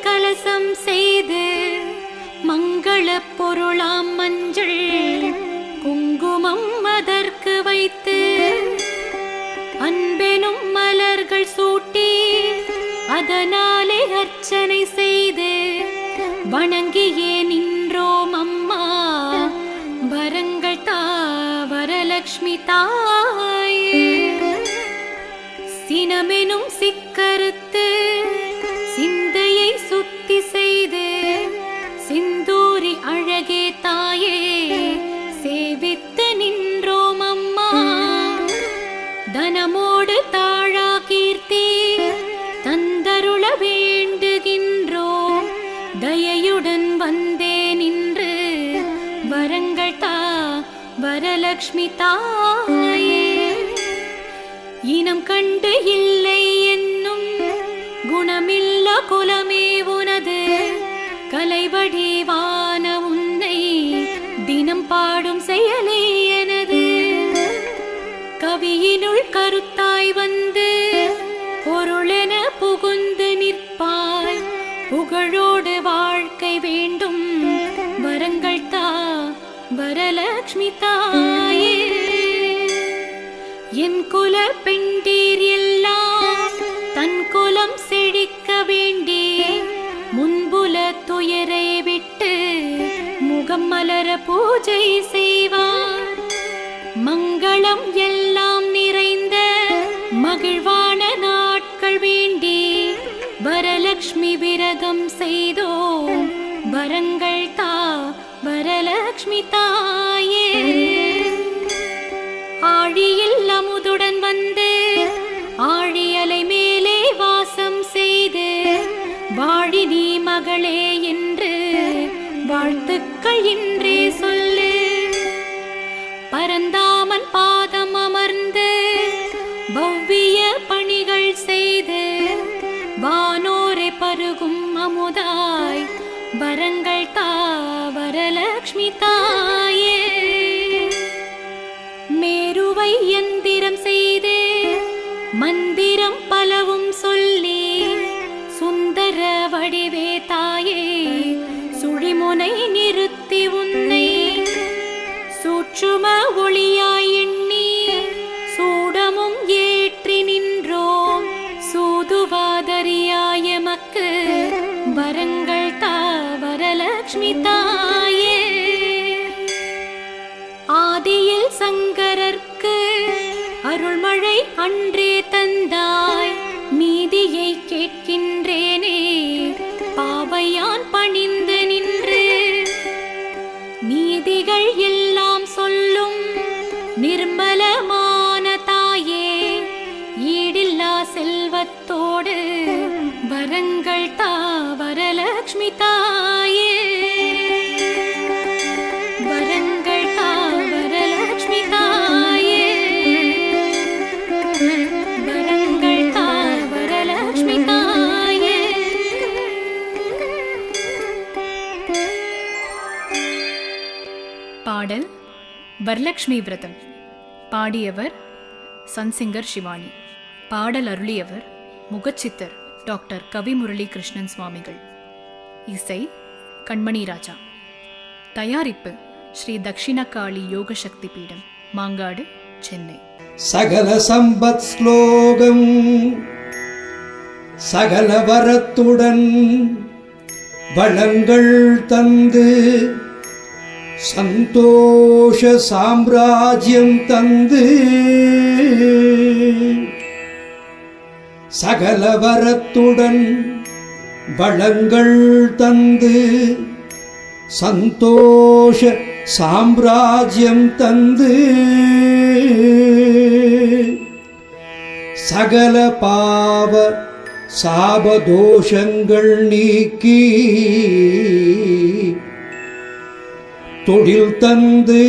கலசம் செய்து மங்கள பொருளாம் மஞ்சள் குங்குமம் அதற்கு வைத்து அன்பெனும் மலர்கள் சூட்டி அதனாலே அர்ச்சனை செய்து வணங்கியே நின்றோம் அம்மா. வரங்கள் தாவரலக்ஷ்மி தாயே. சினமெனும் சிக்கருத்து சுத்தி செய்து சிந்தூரி அழகே தாயே சேவித்து நின்றோம் அம்மா. தனமோடு தாழா கீர்த்தி தந்தருள வேண்டுகின்றோம். தயையுடன் வந்தே நின்று வரங்கள் தா வரலக்ஷ்மி தாயே. இனம் கண்டு இல்லை என்னும் குணமில்ல குலமே கலைவடிவான உன்னை தினம் பாடும் செயலே எனது. கவியினுள் கருத்தாய் வந்து பொருளென புகுந்து நிற்பாய். புகழோடு வாழ்க்கை வேண்டும். வரங்கள் தா வரலக்ஷ்மி தாயே. என் குல பெண்டி முகம் மலர பூஜை செய்வார். மங்களம் எல்லாம் நிறைந்த மகிழ்வான நாட்கள் வேண்டி வரலக்ஷ்மி விரதம் செய்தோ வரங்கள் தா வரலக்ஷ்மி தாயே. ஆழியில் அமுதுடன் வந்து ஆழியலை மேலே வாசம் செய்து வாழி நீ மகளே என்று வாழ்த்துக்கள் இன்றே சொல்லு. பரந்தாமன் பாதம் அமர்ந்து பவ்விய பணிகள் செய்து வானோரை பருகும் அமுதாய் வரங்கள் தாவரலக்ஷ்மி தாயே. மேருவை எந்திரம் செய்து மந்திரம் பலவும் சொல்லி சுந்தர வடிவே சும ஒளியாய் எண்ணி சூடமும் ஏற்றி நின்றோம். சூதுவாதரியாய மக்கு வரங்கள் தாவரலக்ஷ்மி தாயே. ஆதியில் சங்கரர்க்கு அருள்மழை அன்றே தந்தாய். நிர்மலமான தாயே ஈடில்லா செல்வத்தோடு வரங்கள் தா வரலக்ஷ்மி தாயே. வரங்கள் தா தாயே. வரங்கள் தாயே. பாடல் விரதம். பாடியவர் சன்சிங்கர் சிவானி பாடல் அருளியவர் முகச்சித்தர் டாக்டர் கவிமுரளி கிருஷ்ணன் சுவாமிகள். இசை கண்மணி ராஜா. தயாரிப்பு ஸ்ரீ தக்ஷிணகாளி யோக சக்தி பீடம் மாங்காடு சென்னை. சகல சம்பத் ஸ்லோகம் சகல வரத்துடன் வளங்கள் தந்து சந்தோஷ சாம்ராஜ்யம் தந்து சகலவரத்துடன் வளங்கள் தந்து சந்தோஷ சாம்ராஜ்யம் தந்து சகல பாவ சாபதோஷங்கள் நீக்கி தொழில் தந்து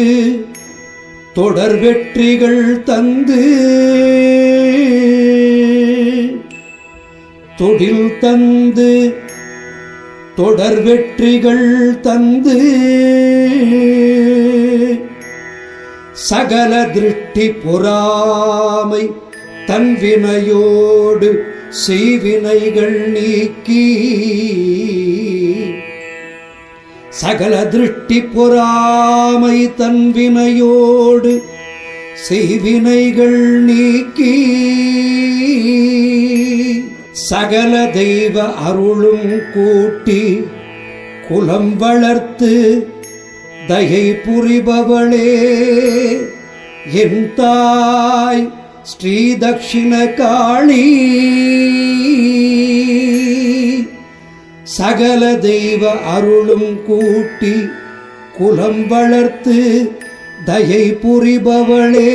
தொடர் வெற்றிகள் தந்து. தொழில் தந்து தொடர் வெற்றிகள் தந்து. சகல திருஷ்டி பொறாமை தன்வினையோடு செய்வினைகள் நீக்கி. சகல திருஷ்டி பொறாமை தன்வினையோடு செய்வினைகள் நீக்கி சகல தெய்வ அருளும் கூட்டி குலம் வளர்த்து தயை புரிபவளே என் தாய் ஸ்ரீ தக்ஷிண காளி சகல தெய்வ அருளும் கூட்டி குலம் வளர்த்து தயை புரிபவளே.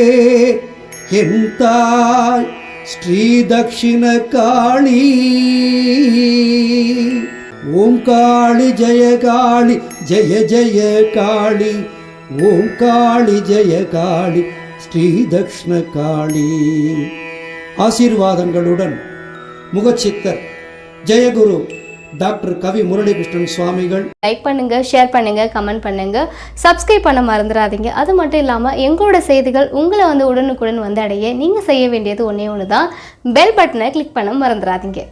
என் தாய் ஸ்ரீ தக்ஷிண காளி. ஓம் காளி ஜெய காளி ஜெய ஜெய காளி. ஓம் காளி ஜெய காளி ஸ்ரீ தக்ஷண காளி. ஆசீர்வாதங்களுடன் முகச்சித்தர் ஜெயகுரு டாக்டர் கவி முரளிகிருஷ்ணன் சுவாமிகள். லைக் பண்ணுங்க ஷேர் பண்ணுங்க கமெண்ட் பண்ணுங்க. சப்ஸ்கிரைப் பண்ண மறந்துடாதீங்க. அது மட்டும் இல்லாமல் எங்களோட செய்திகள் உங்களை வந்து உடனுக்குடன் வந்து அடைய நீங்கள் செய்ய வேண்டியது ஒன்றே ஒன்று தான் பெல் பட்டனை கிளிக் பண்ண மறந்துடாதீங்க.